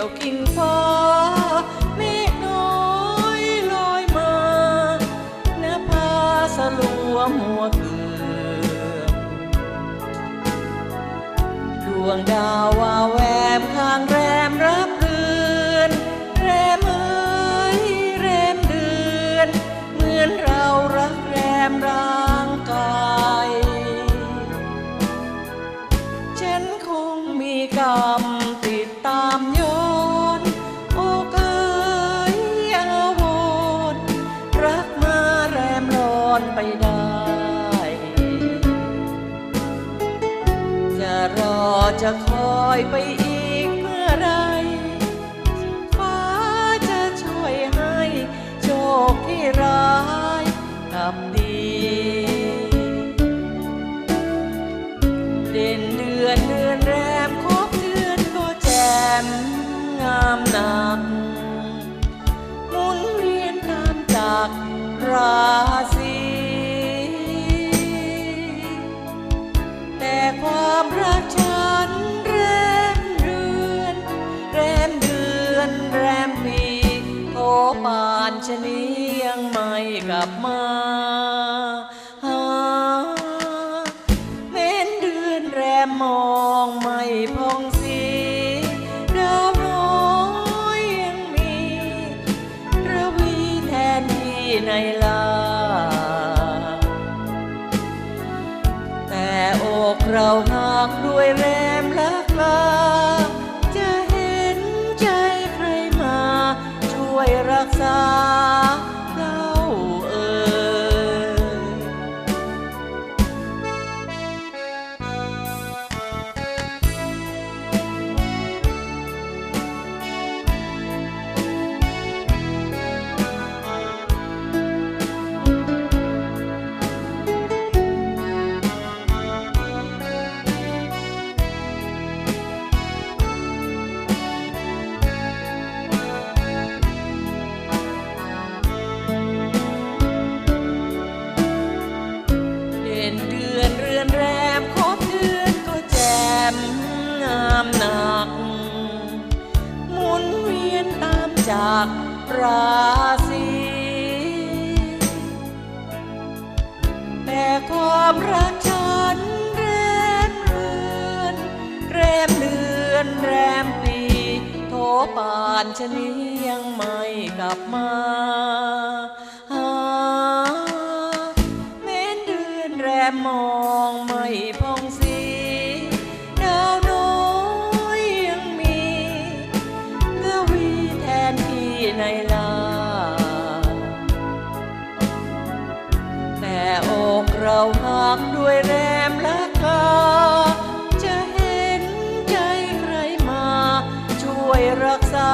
ยวกิ่งฟ้าเมฆน้อยลอยมาเนื้อผ้าสลัวมัวเกลือดวงดาววาวแว จะคอยไปอีกเมื่อไร ฟ้าจะช่วยให้โชคที่ร้ายกลับดี เด่นเดือนเดือนแรมครบเดือนก็แจ่มงามหนักานชนียังไม่กลับมาหาเม้นเดือนแรมมองไม่พองสีดาวน้อยยังมีระวีแทนที่ในลา แต่อกเราหักด้วยแรม รักษา ราศีแต่ความรักฉันแรมเรือนแรมเดือนแรมปีโทป่านชนี้ยังไม่กลับมาหาเม้นเดือนแรมมอ เราหากด้วยแรมและกา จะเห็นใจใครมา ช่วยรักษา